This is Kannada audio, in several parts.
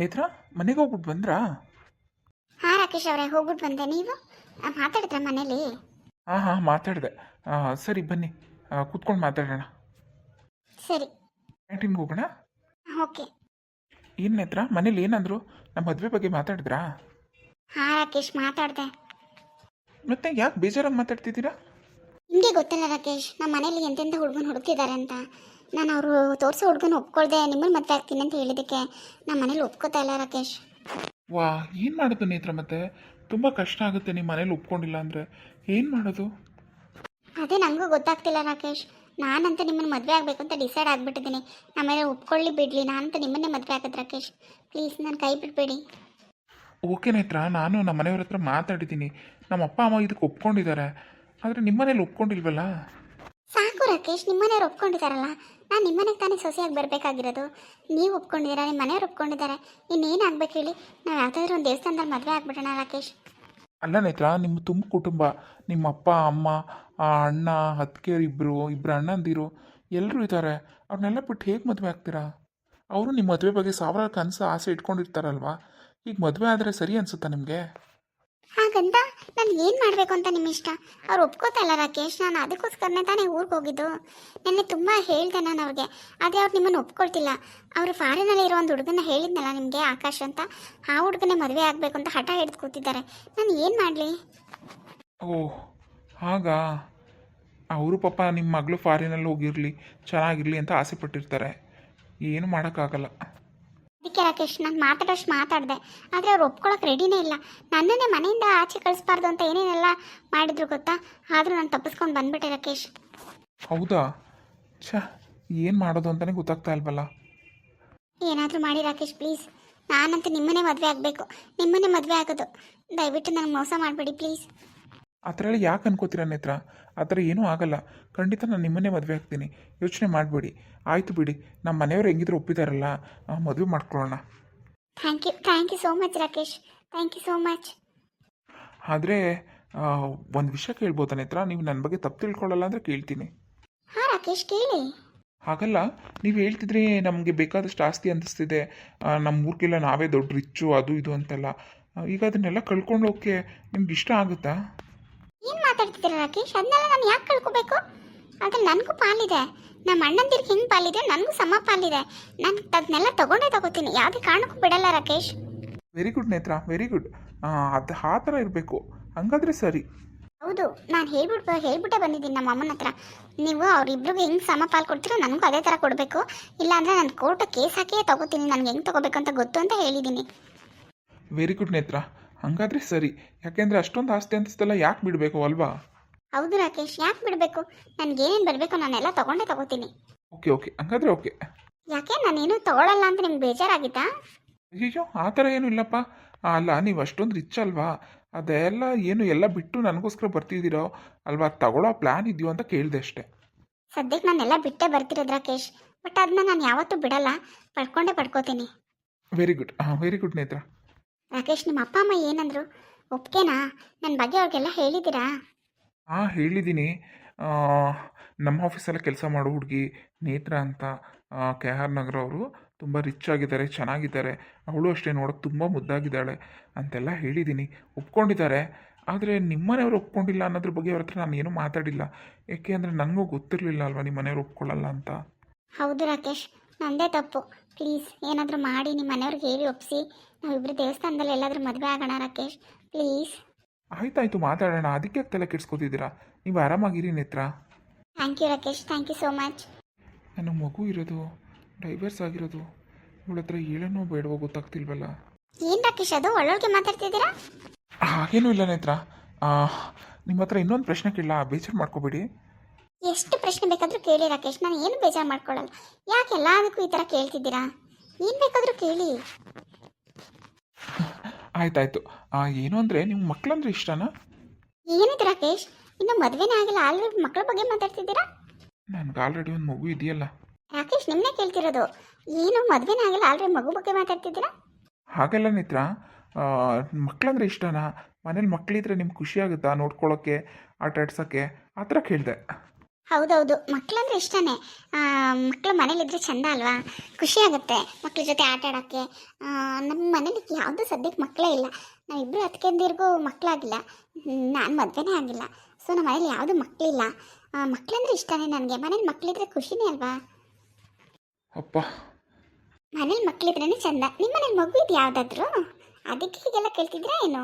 ನೇತ್ರ ಮನೆಗೆ ಹೋಗ್ಬಿಟ್ಟು ಬಂದ್ರಾ? ಹಾಂ ರಾಕೇಶ್ ಅವರೇ ಹೋಗ್ಬಿಟ್ಟು ಬಂದೆ. ನೀವು? ಮಾತಾಡಿದ್ರ ಮನೇಲಿ? ಹಾಂ ಹಾಂ ಮಾತಾಡಿದೆ. ಸರಿ ಬನ್ನಿ. ಕೂತ್ಕೊಂಡು ಮಾತಾಡೋಣ. ಸರಿ. ಕ್ಯಾಂಟೀನ್ಗೆ ಹೋಗೋಣ? ಓಕೆ. ಏನು ನೇತ್ರ ಮನೇಲಿ ಏನಂದ್ರು ನಮ್ಮ ಮದುವೆ ಬಗ್ಗೆ ಮಾತಾಡಿದ್ರಾ? ಹಾಂ ರಾಕೇಶ್ ಮಾತಾಡಿದೆ. ಮತ್ತೆ ಯಾಕೆ ಬೇಜಾರಾಗಿ ಮಾತಾಡ್ತಿದ್ದೀರಾ? ನಿಮಗೆ ಗೊತ್ತಲ್ಲ ರಾಕೇಶ್ ನಮ್ಮ ಮನೇಲಿ ಎಂತೆಂಥ ಹುಡುಗನ ಹುಡುಕ್ತಿದ್ದಾರೆ ಅಂತ. ನಾನು ಅವರು ತೋರಿಸೋ ಹುಡುಗನ ಒಪ್ಕೊಳ್ದೆ ನಿಮ್ಮನ್ನ ಮದುವೆ ಆಗ್ತೀನಿ ಅಂತ ಹೇಳಿದಕ್ಕೆ ನಮ್ಮ ಮನೇಲಿ ಒಪ್ಕೋತಾ ಇಲ್ಲ ರಾಕೇಶ್. ವಾ ಏನು ಮಾಡೋದು ನೇತ್ರ ಮತ್ತೆ? ತುಂಬ ಕಷ್ಟ ಆಗುತ್ತೆ ನಿಮ್ಮ ಮನೇಲಿ ಒಪ್ಕೊಂಡಿಲ್ಲ ಅಂದರೆ. ಏನು ಮಾಡೋದು? ಅದೇ ನನಗೂ ಗೊತ್ತಾಗ್ತಿಲ್ಲ ರಾಕೇಶ್. ನಾನಂತ ನಿಮ್ಮನ್ನು ಮದುವೆ ಆಗಬೇಕು ಅಂತ ಡಿಸೈಡ್ ಆಗಿಬಿಟ್ಟಿದ್ದೀನಿ. ಮೇಲೆ ಒಪ್ಕೊಳ್ಳಿ ಬಿಡಲಿ ನಾನಂತ ನಿಮ್ಮನ್ನೇ ಮದುವೆ ಆಗೋದು ರಾಕೇಶ್. ಪ್ಲೀಸ್ ನಾನು ಕೈ ಬಿಡಬೇಡಿ. ಓಕೆ ನೇತ್ರ ನಾನು ನಮ್ಮ ಮನೆಯವ್ರ ಹತ್ರ ಮಾತಾಡಿದ್ದೀನಿ. ನಮ್ಮ ಅಪ್ಪ ಅಮ್ಮ ಇದಕ್ಕೆ ಒಪ್ಕೊಂಡಿದ್ದಾರೆ. ಆದರೆ ನಿಮ್ಮ ಮನೇಲಿ ಒಪ್ಕೊಂಡಿಲ್ವಲ್ಲ? ಸಾಕು ರಾಕೇಶ್ ನಿಮ್ಮನೆಯವ್ರು ಒಪ್ಕೊಂಡಿದ್ದಾರಲ್ಲ ನಾನು ನಿಮ್ಮನೆಗೆ ತಾನೇ ಸೊಸೆಯಾಗಿ ಬರಬೇಕಾಗಿರೋದು. ನೀವು ಒಪ್ಕೊಂಡಿದ್ದೀರಾ ನಿಮ್ಮ ಮನೆಯವ್ರು ಒಪ್ಕೊಂಡಿದ್ದಾರೆ. ಇನ್ನೇನು ಆಗ್ಬೇಕು ಹೇಳಿ? ನಾವು ಯಾವುದಾದ್ರೂ ಒಂದು ದೇವಸ್ಥಾನದಲ್ಲಿ ಮದುವೆ ಆಗ್ಬಿಡೋಣ ರಾಕೇಶ್. ಅಲ್ಲ ನೇತ್ರ ನಿಮ್ಮ ತುಂಬ ಕುಟುಂಬ. ನಿಮ್ಮ ಅಪ್ಪ, ಅಮ್ಮ, ಆ ಅಣ್ಣ, ಹತ್ಕೇರು ಇಬ್ಬರು ಇಬ್ಬರು ಅಣ್ಣಂದಿರು ಎಲ್ಲರೂ ಇದ್ದಾರೆ. ಅವ್ರನ್ನೆಲ್ಲ ಬಿಟ್ಟು ಹೇಗೆ ಮದುವೆ ಆಗ್ತೀರಾ? ಅವರು ನಿಮ್ಮ ಮದುವೆ ಬಗ್ಗೆ ಸಾವಿರಾರು ಕನಸು, ಆಸೆ ಇಟ್ಕೊಂಡಿರ್ತಾರಲ್ವಾ? ಈಗ ಮದುವೆ ಆದರೆ ಸರಿ ಅನ್ಸುತ್ತಾ ನಿಮಗೆ? ಹಾಗಂತ ನಾನು ಏನು ಮಾಡಬೇಕು ಅಂತ ನಿಮ್ಮ ಇಷ್ಟ? ಅವ್ರು ಒಪ್ಕೋತಲ್ಲ ರಾಕೇಶ್, ನಾನು ಅದಕ್ಕೋಸ್ಕರನೇ ತಾನೇ ಊರಿಗೆ ಹೋಗಿದ್ದು. ನೆನ್ನೆ ತುಂಬ ಹೇಳಿದೆ ನಾನು ಅವ್ರಿಗೆ. ಅದೇ ಅವ್ರು ನಿಮ್ಮನ್ನು ಒಪ್ಕೊಳ್ತಿಲ್ಲ. ಅವರು ಫಾರಿನಲ್ಲಿ ಇರೋ ಒಂದು ಹುಡುಗನ ಹೇಳಿದ್ನಲ್ಲ ನಿಮಗೆ ಆಕಾಶ್ ಅಂತ? ಆ ಹುಡುಗನೇ ಮದುವೆ ಆಗಬೇಕು ಅಂತ ಹಠ ಹಿಡಿದು ಕೂತಿದ್ದಾರೆ. ನಾನು ಏನು ಮಾಡಲಿ? ಓ, ಹಾಗಾ? ಅವರು ಪಾಪ ನಿಮ್ಮ ಮಗಳು ಫಾರಿನಲ್ಲಿ ಹೋಗಿರಲಿ, ಚೆನ್ನಾಗಿರಲಿ ಅಂತ ಆಸೆ ಪಟ್ಟಿರ್ತಾರೆ. ಏನು ಮಾಡೋಕ್ಕಾಗಲ್ಲ. ಅದಕ್ಕೆ ರಾಕೇಶ್ ನಾನು ಮಾತಾಡೋಷ್ಟು ಮಾತಾಡಿದೆ. ಆದರೆ ಅವ್ರು ಒಪ್ಕೊಳ್ಳೋಕೆ ರೆಡಿನೇ ಇಲ್ಲ. ನನ್ನನ್ನೇ ಮನೆಯಿಂದ ಆಚೆ ಕಳಿಸ್ಬಾರ್ದು ಅಂತ ಏನೇನೆಲ್ಲ ಮಾಡಿದ್ರು ಗೊತ್ತಾ? ಆದರೂ ನಾನು ತಪ್ಪಿಸ್ಕೊಂಡು ಬಂದ್ಬಿಟ್ಟೆ ರಾಕೇಶ್. ಹೌದಾ? ಛ ಏನು ಮಾಡೋದು ಅಂತಲೇ ಗೊತ್ತಾಗ್ತಾ ಇಲ್ವಲ್ಲ? ಏನಾದರೂ ಮಾಡಿ ರಾಕೇಶ್ ಪ್ಲೀಸ್ ನಾನಂತೂ ನಿಮ್ಮನ್ನೇ ಮದುವೆ ಆಗಬೇಕು. ನಿಮ್ಮನ್ನೇ ಮದುವೆ ಆಗೋದು. ದಯವಿಟ್ಟು ನನಗೆ ಮೋಸ ಮಾಡಬೇಡಿ ಪ್ಲೀಸ್ ಆ ಥರ ಎಲ್ಲ ಯಾಕೆ ಅನ್ಕೋತೀರ ನೇತ್ರ? ಆ ಥರ ಏನೂ ಆಗಲ್ಲ. ಖಂಡಿತ ನಾನು ನಿಮ್ಮನ್ನೇ ಮದುವೆ ಆಗ್ತೀನಿ. ಯೋಚನೆ ಮಾಡಬೇಡಿ. ಆಯಿತು ಬಿಡಿ. ನಮ್ಮ ಮನೆಯವ್ರು ಹೆಂಗಿದ್ರು ಒಪ್ಪಿದಾರಲ್ಲ ಮದುವೆ ಮಾಡ್ಕೊಳ್ಳೋಣ. Thank you thank you so much Rakesh thank you so much ಆದರೆ ಒಂದು ವಿಷಯ ಕೇಳ್ಬೋದಾ ನೇತ್ರ? ನೀವು ನನ್ನ ಬಗ್ಗೆ ತಪ್ಪು ತಿಳ್ಕೊಳ್ಳಲ್ಲ ಅಂದರೆ ಕೇಳ್ತೀನಿ. ಹಾಂ ರಾಕೇಶ್ ಕೇಳಿ. ಹಾಗಲ್ಲ. ನೀವು ಹೇಳ್ತಿದ್ರೆ ನಮಗೆ ಬೇಕಾದಷ್ಟು ಆಸ್ತಿ ಅನ್ನಿಸ್ತಿದೆ ನಮ್ಮ ಊರಿಗೆಲ್ಲ ನಾವೇ ದೊಡ್ಡ ರಿಚ್ಚು ಅದು ಇದು ಅಂತೆಲ್ಲ. ಈಗ ಅದನ್ನೆಲ್ಲ ಕಳ್ಕೊಂಡು ಹೋಗಕ್ಕೆ ನಿಮ್ಗೆ ಇಷ್ಟ ಆಗುತ್ತಾ? ಏನು ಮಾತಾಡ್ತಿದ್ದೀರ ರಾಕೇಶ್? ಅದನ್ನೆಲ್ಲ ನಾನು ಯಾಕೆ ಕಳ್ಕೊಬೇಕು? ಆದರೆ ನನಗೂ ಪಾಲಿದೆ. ನಮ್ಮ ಅಣ್ಣಂದಿರ್ಗೆ ಹೆಂಗೆ ಪಾಲಿದೆ? ನನಗೂ ಸಮ ಪಾಲಿದೆ. ನಾನು ಅದನ್ನೆಲ್ಲ ತಗೊಂಡೇ ತಗೋತೀನಿ. ಯಾವುದೇ ಕಾರಣಕ್ಕೂ ಬಿಡಲ್ಲ Rakesh. Very good Netra very good ಅದು ಆ ಥರ ಇರಬೇಕು. ಹಂಗಾದ್ರೆ ಸರಿ. ಹೌದು ನಾನು ಹೇಳ್ಬಿಟ್ಟು ಹೇಳ್ಬಿಟ್ಟೆ ಬಂದಿದ್ದೀನಿ ನಮ್ಮ ಅಮ್ಮನ ಹತ್ರ. ನೀವು ಅವರಿಬ್ರಿಗೆ ಹೆಂಗೆ ಸಮ ಪಾಲು ಕೊಡ್ತೀರೋ ನನಗೂ ಅದೇ ಥರ ಕೊಡಬೇಕು. ಇಲ್ಲಾಂದರೆ ನಾನು ಕೋರ್ಟ್ ಕೇಸ್ ಹಾಕಿಯೇ ತಗೋತೀನಿ. ನನಗೆ ಹೆಂಗೆ ತಗೋಬೇಕು ಅಂತ ಗೊತ್ತು ಅಂತ ಹೇಳಿದ್ದೀನಿ. ವೆರಿ ಗುಡ್ ನೇತ್ರ. ಹಂಗಾದ್ರೆ ಸರಿ. ಯಾಕೆಂದ್ರೆ ಅಷ್ಟೊಂದು ಆಸ್ತಿ ಅನಿಸ್ತಲ್ಲ ಯಾಕೆ ಬಿಡಬೇಕು ಅಲ್ವಾ? ಹೌದು ರಾಕೇಶ್ ಯಾಕೆ ಬಿಡಬೇಕು? ನನಗೇನೇನು ಬರಬೇಕು ನಾನೆಲ್ಲ ತಗೊಂಡೇ ತಗೋತೀನಿ. Okay okay. ಹಂಗಾದ್ರೆ ಓಕೆ. ಯಾಕೆ? ನಾನೇನು ತಗೊಳ್ಳಲ್ಲ ಅಂತ ನಿಮ್ಗೆ ಬೇಜಾರಾಗಿತ್ತಾ? ಅಯ್ಯೋ ಆ ಥರ ಏನೂ ಇಲ್ಲಪ್ಪ. ಅಲ್ಲ ನೀವು ಅಷ್ಟೊಂದು ರಿಚ್ ಅಲ್ವಾ? ಅದೆಲ್ಲ ಏನು ಎಲ್ಲ ಬಿಟ್ಟು ನನಗೋಸ್ಕರ ಬರ್ತಿದ್ದೀರೋ? ಅಲ್ವಾ ತಗೊಳ್ಳೋ ಪ್ಲ್ಯಾನ್ ಇದೆಯೋ ಅಂತ ಕೇಳಿದೆ ಅಷ್ಟೇ. ಸದ್ಯಕ್ಕೆ ನಾನೆಲ್ಲ ಬಿಟ್ಟೇ ಬರ್ತಿರೋದು ರಾಕೇಶ್. ಬಟ್ ಅದನ್ನ ನಾನು ಯಾವತ್ತೂ ಬಿಡಲ್ಲ. ಪಡ್ಕೊಂಡೇ ಪಡ್ಕೋತೀನಿ. ವೆರಿ ಗುಡ್ ಹಾಂ ವೆರಿ ಗುಡ್ ನೇತ್ರ. ರಾಕೇಶ್ ನಿಮ್ಮ ಅಪ್ಪ ಅಮ್ಮ ಏನಂದ್ರು? ಒಪ್ಕೆನಾ ನನ್ನ ಬಗ್ಗೆ ಅವ್ರಿಗೆಲ್ಲ ಹೇಳಿದ್ದೀರಾ? ಹಾಂ ಹೇಳಿದ್ದೀನಿ. ನಮ್ಮ ಆಫೀಸಲ್ಲಿ ಕೆಲಸ ಮಾಡೋ ಹುಡುಗಿ ನೇತ್ರ ಅಂತ ಕೆ ಆರ್ ನಗರ ಅವರು ತುಂಬ ರಿಚ್ ಆಗಿದ್ದಾರೆ ಚೆನ್ನಾಗಿದ್ದಾರೆ. ಅವಳು ಅಷ್ಟೇ ನೋಡೋಕೆ ತುಂಬ ಮುದ್ದಾಗಿದ್ದಾಳೆ ಅಂತೆಲ್ಲ ಹೇಳಿದ್ದೀನಿ. ಒಪ್ಕೊಂಡಿದ್ದಾರೆ. ಆದರೆ ನಿಮ್ಮನೆಯವ್ರು ಒಪ್ಕೊಂಡಿಲ್ಲ ಅನ್ನೋದ್ರ ಬಗ್ಗೆ ಅವ್ರ ಹತ್ರ ನಾನು ಏನೂ ಮಾತಾಡಿಲ್ಲ. ಏಕೆ ಅಂದರೆ ನನಗೂ ಗೊತ್ತಿರಲಿಲ್ಲ ಅಲ್ವಾ ನಿಮ್ಮ ಮನೆಯವ್ರು ಒಪ್ಕೊಳ್ಳಲ್ಲ ಅಂತ? ಹೌದು ರಾಕೇಶ್ ನಂದೇ ತಪ್ಪು. ಪ್ಲೀಸ್ ಏನಾದರೂ ಮಾಡಿ ನಿಮ್ಮ ಮನೆಯವ್ರಿಗೆ ಹೇಳಿ ಒಪ್ಪಿಸಿ ನಾವಿಬ್ಬರು ದೇವಸ್ಥಾನದಲ್ಲಿ ಎಲ್ಲಾದರೂ ಮದುವೆ ಆಗೋಣ ರಾಕೇಶ್. ಪ್ಲೀಸ್ ಆಯ್ತಾಯ್ತು ಮಾತಾಡೋಣ. ಅದಕ್ಕೆ ತಲೆ ಕೆಡ್ಸ್ಕೊತಿದ್ದೀರಾ? ನೀವು ಆರಾಮಾಗಿರಿ Netra. Thank you Rakesh thank you so much ನನ್ನ ಮಗು ಇರೋದು ಡೈವರ್ಸ್ ಆಗಿರೋದು. ಇವಳ ಹತ್ರ ಹೇಳೋನೋ ಬೇಡವೋ ಗೊತ್ತಾಗ್ತಿಲ್ವಲ್ಲ. ಏನು ರಾಕೇಶ್ ಅದು ಒಳ್ಳೊಳಗೆ ಮಾತಾಡ್ತಿದ್ದೀರಾ? ಹಾಗೇನೂ ಇಲ್ಲ ನೇತ್ರ. ನಿಮ್ಮ ಹತ್ರ ಇನ್ನೊಂದು ಪ್ರಶ್ನೆ ಕೇಳಲ್ಲ ಬೇಜಾರು ಮಾಡ್ಕೋಬೇಡಿ. ಎಷ್ಟು ಪ್ರಶ್ನೆ ಬೇಕಾದರೂ ಕೇಳಿ ರಾಕೇಶ್ ನಾನು ಏನು ಬೇಜಾರು ಮಾಡ್ಕೊಳ್ಳಲ್ಲ. ಯಾಕೆ ಎಲ್ಲದಕ್ಕೂ ಈ ಥರ ಕೇಳ್ತಿದ್ದೀರಾ? ಏನು ಬೇಕಾದರೂ ಕೇಳಿ. ಆಯ್ತಾಯ್ತು. ಆ, ಏನು ಅಂದರೆ ನಿಮ್ಮ ಮಕ್ಕಳಂದ್ರೆ ಇಷ್ಟನಾ? ಏನಿದೆ ರಾಕೇಶ್? ಇನ್ನು ಮದುವೆನೇ ಆಗಿಲ್ಲ ಆಲ್ರೆಡಿ ಮಕ್ಕಳ ಬಗ್ಗೆ ಮಾತಾಡ್ತಿದ್ದೀರಾ? ನನಗೆ ಆಲ್ರೆಡಿ ಒಂದು ಮಗು ಇದೆಯಲ್ಲ. ರಾಕೇಶ್ ನಿಮ್ಮನ್ನೇ ಕೇಳ್ತಿರೋದು. ಏನು ಮದುವೆನೇ ಆಗಿಲ್ಲ ಆಲ್ರೆಡಿ ಮಗು ಬಗ್ಗೆ ಮಾತಾಡ್ತಿದ್ದೀರಾ? ಹಾಗೆಲ್ಲ ನಿತ್ರ ಆ, ಮಕ್ಕಳಂದ್ರೆ ಇಷ್ಟನಾ? ಮನೇಲಿ ಮಕ್ಕಳಿದ್ರೆ ನಿಮ್ಗೆ ಖುಷಿಯಾಗುತ್ತಾ ನೋಡ್ಕೊಳ್ಳೋಕ್ಕೆ ಆಟ ಆಡ್ಸೋಕ್ಕೆ? ಆ ಥರ ಕೇಳಿದೆ. ಹೌದೌದು. ಮಕ್ಕಳಂದ್ರೆ ಇಷ್ಟನೇ. ಮಕ್ಕಳು ಮನೇಲಿದ್ರೆ ಚಂದ ಅಲ್ವಾ? ಖುಷಿ ಆಗುತ್ತೆ ಮಕ್ಕಳ ಜೊತೆ ಆಟ ಆಡೋಕ್ಕೆ. ನಮ್ಮ ಮನೇಲಿ ಯಾವುದೂ ಸದ್ಯಕ್ಕೆ ಮಕ್ಕಳೇ ಇಲ್ಲ. ನಾವಿಬ್ಬರು ಅದಕ್ಕೆಂದಿರ್ಗೂ ಮಕ್ಕಳಾಗಿಲ್ಲ ನಾನು ಮದುವೆನೇ ಆಗಿಲ್ಲ. ಸೊ ನಮ್ಮ ಮನೇಲಿ ಯಾವುದೂ ಮಕ್ಕಳಿಲ್ಲ ಮಕ್ಕಳಂದ್ರೆ ಇಷ್ಟನೇ ನನಗೆ. ಮನೇಲಿ ಮಕ್ಕಳಿದ್ರೆ ಖುಷಿನೇ ಅಲ್ವಾ? ಅಪ್ಪ. ಮನೇಲಿ ಮಕ್ಕಳಿದ್ರೇ ಚಂದ. ನಿಮ್ಮ ಮನೇಲಿ ಮಗು ಇದು ಯಾವುದಾದ್ರೂ ಅದಕ್ಕೆ ಹೀಗೆಲ್ಲ ಕೇಳ್ತಿದ್ರಾ ಏನು?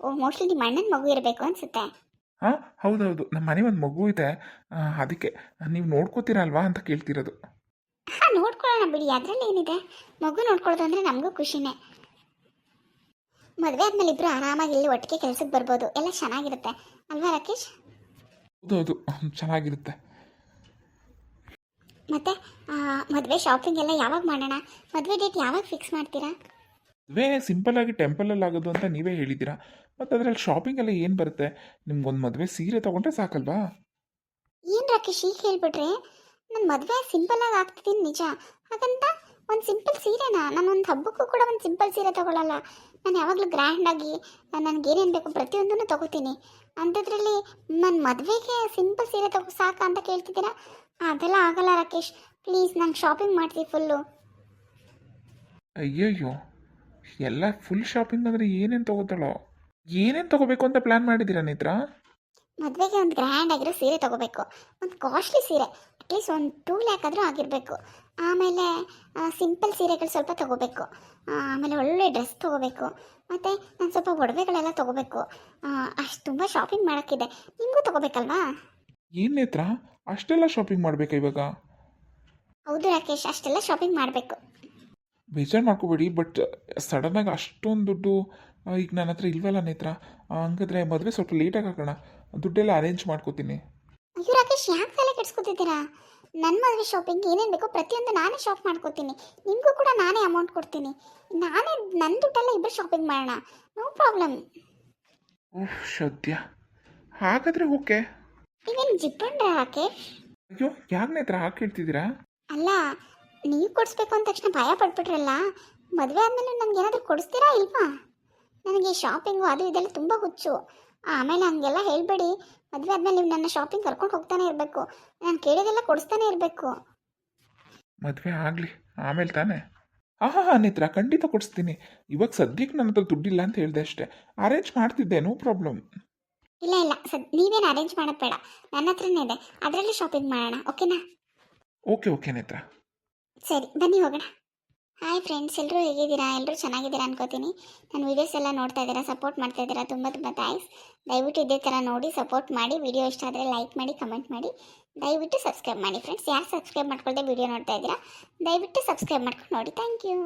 ಓ ಮೋಸ್ಟ್ಲಿ ನಿಮ್ಮ ಅಣ್ಣನ ಮಗು ಇರಬೇಕು ಅನ್ಸುತ್ತೆ. ಹಾಂ ಹೌದೌದು ನಮ್ಮ ಮನೆ ಒಂದು ಮಗು ಇದೆ. ಆ, ಅದಕ್ಕೆ ನೀವು ನೋಡ್ಕೋತೀರಲ್ವಾ ಅಂತ ಕೇಳ್ತಿರೋದು. ಹಾಂ ನೋಡ್ಕೊಳ್ಳೋಣ ಬಿಡಿ. ಅದರಲ್ಲಿ ಏನಿದೆ? ಮಗು ನೋಡ್ಕೊಳ್ಳೋದು ಅಂದರೆ ನಮಗೂ ಖುಷಿನೇ. ಮದುವೆ ಆದ್ಮೇಲೆ ಇಬ್ಬರು ಆರಾಮಾಗಿ ಇಲ್ಲಿ ಒಟ್ಟಿಗೆ ಕೆಲಸಕ್ಕೆ ಬರ್ಬೋದು. ಎಲ್ಲ ಚೆನ್ನಾಗಿರುತ್ತೆ. ಅಲ್ವಾ ರಾಕೇಶ್? ಹೌದೌದು ಚೆನ್ನಾಗಿರುತ್ತೆ. ಮತ್ತೆ ಮದುವೆ ಶಾಪಿಂಗ್ ಎಲ್ಲ ಯಾವಾಗ ಮಾಡೋಣ? ಮದುವೆ ಡೇಟ್ ಯಾವಾಗ ಫಿಕ್ಸ್ ಮಾಡ್ತೀರಾ? ಮದುವೆ ಸಿಂಪಲ್ಲಾಗಿ ಟೆಂಪಲಲ್ಲಿ ಆಗೋದು ಅಂತ ನೀವೇ ಹೇಳಿದ್ದೀರಾ? ಮತ್ತು ಅದರಲ್ಲಿ ಶಾಪಿಂಗ್ ಎಲ್ಲ ಏನು ಬರುತ್ತೆ? ನಿಮ್ಗೊಂದು ಮದುವೆ ಸೀರೆ ತಗೊಂಡ್ರೆ ಸಾಕಲ್ವಾ? ಏನು ರಾಕೇಶ್ ಈಗ ಹೇಳ್ಬಿಟ್ರೆ ನನ್ನ ಮದುವೆ ಸಿಂಪಲ್ಲಾಗಿ ಆಗ್ತಿದ್ದೀನಿ ನಿಜ. ಹಾಗಂತ ಒಂದು ಸಿಂಪಲ್ ಸೀರೆನಾ? ನಾನು ಒಂದು ಹಬ್ಬಕ್ಕೂ ಕೂಡ ಒಂದು ಸಿಂಪಲ್ ಸೀರೆ ತಗೊಳ್ಳಲ್ಲ ನಾನು ಯಾವಾಗಲೂ ಗ್ರ್ಯಾಂಡಾಗಿ ನನಗೇನೇನು ಏನೇನು ಬೇಕು ಪ್ರತಿಯೊಂದನ್ನು ತಗೋತೀನಿ. ಅಂಥದ್ರಲ್ಲಿ ನನ್ನ ಮದುವೆಗೆ ಸಿಂಪಲ್ ಸೀರೆ ತಗೋ ಸಾಕ ಅಂತ ಕೇಳ್ತಿದ್ದೀರಾ? ಅದೆಲ್ಲ ಆಗಲ್ಲ ರಾಕೇಶ್. ಪ್ಲೀಸ್ ನಂಗೆ ಶಾಪಿಂಗ್ ಮಾಡ್ತೀವಿ ಫುಲ್ಲು ಅಯ್ಯಯ್ಯೋ. ಎಲ್ಲ ಫುಲ್ ಶಾಪಿಂಗ್ ಅಂದ್ರೆ ಏನೇನು ತಗೋತಾಳೋ? ಏನೇನು ತಗೋಬೇಕು ಅಂತ ಪ್ಲ್ಯಾನ್ ಮಾಡಿದ್ದೀರಾ ನೇತ್ರ? ಮದುವೆಗೆ ಒಂದು ಗ್ರ್ಯಾಂಡ್ ಆಗಿರೋ ಸೀರೆ ತಗೋಬೇಕು. ಒಂದು ಕಾಸ್ಟ್ಲಿ ಸೀರೆ. ಅಟ್ಲೀಸ್ಟ್ ಒಂದು ಟೂ ಲ್ಯಾಕ್ ಆದರೂ ಆಗಿರಬೇಕು. ಆಮೇಲೆ ಸಿಂಪಲ್ ಸೀರೆಗಳು ಸ್ವಲ್ಪ ತಗೋಬೇಕು. ಆಮೇಲೆ ಒಳ್ಳೆ ಡ್ರೆಸ್ ತಗೋಬೇಕು. ಮತ್ತು ನಾನು ಸ್ವಲ್ಪ ಒಡವೆಗಳೆಲ್ಲ ತಗೋಬೇಕು. ಅಷ್ಟು ತುಂಬ ಶಾಪಿಂಗ್ ಮಾಡೋಕ್ಕಿದೆ. ನಿಮಗೂ ತಗೋಬೇಕಲ್ವಾ? ಏನು ನೇತ್ರ? ಅಷ್ಟೆಲ್ಲ ಶಾಪಿಂಗ್ ಮಾಡಬೇಕಾ ಇವಾಗ? ಹೌದು ರಾಕೇಶ್ ಅಷ್ಟೆಲ್ಲ ಶಾಪಿಂಗ್ ಮಾಡಬೇಕು. ಬೇಜಾರು ಮಾಡ್ಕೋಬೇಡಿ ಬಟ್ ಸಡನ್ನಾಗಿ ಅಷ್ಟೊಂದು ದುಡ್ಡು ಈಗ ನನ್ನ ಹತ್ರ ಇಲ್ವಲ್ಲ ನೇತ್ರ ಆ, ಹಂಗಾದ್ರೆ ಮದುವೆ ಸ್ವಲ್ಪ ಲೇಟಾಗಿ ಹಾಕೋಣ ದುಡ್ಡೆಲ್ಲ ಅರೇಂಜ್ ಮಾಡ್ಕೋತೀನಿ. ಅಯ್ಯೋ ರಾಕೇಶ್ ಯಾಕೆ ತಲೆ ಕೆಡಿಸ್ಕೊತಿದ್ದೀರಾ? ನನ್ನ ಮದುವೆ ಶಾಪಿಂಗ್ ಏನೇನು ಬೇಕೋ ಪ್ರತಿಯೊಂದು ನಾನೇ ಶಾಪ್ ಮಾಡ್ಕೋತೀನಿ. ನಿಮಗೂ ಕೂಡ ನಾನೇ ಅಮೌಂಟ್ ಕೊಡ್ತೀನಿ. ನಾನೇ ನನ್ನ ದುಡ್ಡೆಲ್ಲ ಇಬ್ಬರು ಶಾಪಿಂಗ್ ಮಾಡೋಣ. ನೋ ಪ್ರಾಬ್ಲಮ್ ಓಹ್ ಸದ್ಯ. ಹಾಗಾದರೆ ಓಕೆ. ನೀವೇನು ಜಿಪ್ಪಣ್ರ ರಾಕೇಶ್? ಅಯ್ಯೋ ಯಾಕೆ ನೇತ್ರ ಹಾಕಿಡ್ತಿದ್ದೀರಾ ಅಲ್ಲ ನೀವು ಕೊಡಿಸ್ಬೇಕು ಅಂದ ತಕ್ಷಣ ಭಯ ಪಡ್ಬಿಟ್ರಲ್ಲ ಮದುವೆ ಆದಮೇಲೆ ನನಗೆ ಏನಾದರೂ ಕೊಡಿಸ್ತೀರಾ ಇಲ್ವಾ? ನನಗೆ ಶಾಪಿಂಗು ಅದು ಇದೆಲ್ಲ ತುಂಬ ಹುಚ್ಚು. ಆಮೇಲೆ ಹಂಗೆಲ್ಲ ಹೇಳಬೇಡಿ ಮದುವೆ ಆದಮೇಲೆ ನೀವು ನನ್ನ ಶಾಪಿಂಗ್ ಕರ್ಕೊಂಡು ಹೋಗ್ತಾನೆ ಇರಬೇಕು. ನಾನು ಕೇಳಿದೆಲ್ಲ ಕೊಡಿಸ್ತಾನೆ ಇರಬೇಕು. ಮದುವೆ ಆಗಲಿ ಆಮೇಲೆ ತಾನೇ. ಹಾಂ ಹಾಂ ಹಾಂ ನೇತ್ರ ಖಂಡಿತ ಕೊಡಿಸ್ತೀನಿ. ಇವಾಗ ಸದ್ಯಕ್ಕೆ ನನ್ನ ಹತ್ರ ದುಡ್ಡಿಲ್ಲ ಅಂತ ಹೇಳಿದೆ ಅಷ್ಟೇ. ಅರೇಂಜ್ ಮಾಡ್ತಿದ್ದೆ ನೋ ಪ್ರಾಬ್ಲಮ್ ಇಲ್ಲ ಇಲ್ಲ ಸದ್ ನೀವೇನು ಅರೇಂಜ್ ಮಾಡೋದು ಬೇಡ. ನನ್ನ ಹತ್ರನೇ ಇದೆ. ಅದರಲ್ಲಿ ಶಾಪಿಂಗ್ ಮಾಡೋಣ ಓಕೆನಾ ಓಕೆ ಓಕೆ ನೇತ್ರ ಸರಿ, ಬನ್ನಿ ಹೋಗೋಣ. ಹಾಯ್ ಫ್ರೆಂಡ್ಸ್ ಎಲ್ಲರೂ ಹೇಗಿದ್ದೀರಾ? ಎಲ್ಲರೂ ಚೆನ್ನಾಗಿದ್ದೀರಾ ಅನ್ಕೋತೀನಿ. ನನ್ನ ವೀಡಿಯೋಸ್ ಎಲ್ಲ ನೋಡ್ತಾ ಇದ್ದೀರಾ ಸಪೋರ್ಟ್ ಮಾಡ್ತಾ ಇದ್ದೀರಾ? ತುಂಬ ತುಂಬ ಥ್ಯಾಂಕ್ಸ್ ದಯವಿಟ್ಟು ಇದೇ ಥರ ನೋಡಿ ಸಪೋರ್ಟ್ ಮಾಡಿ ವಿಡಿಯೋ ಇಷ್ಟ ಆದರೆ ಲೈಕ್ ಮಾಡಿ ಕಮೆಂಟ್ ಮಾಡಿ. ದಯವಿಟ್ಟು ಸಬ್ಸ್ಕ್ರೈಬ್ ಮಾಡಿ ಫ್ರೆಂಡ್ಸ್ ಯಾರು ಸಬ್ಸ್ಕ್ರೈಬ್ ಮಾಡ್ಕೊಳ್ದೆ ವಿಡಿಯೋ ನೋಡ್ತಾ ಇದ್ದೀರಾ, ದಯವಿಟ್ಟು ಸಬ್ಸ್ಕ್ರೈಬ್ ಮಾಡ್ಕೊಂಡು ನೋಡಿ. Thank you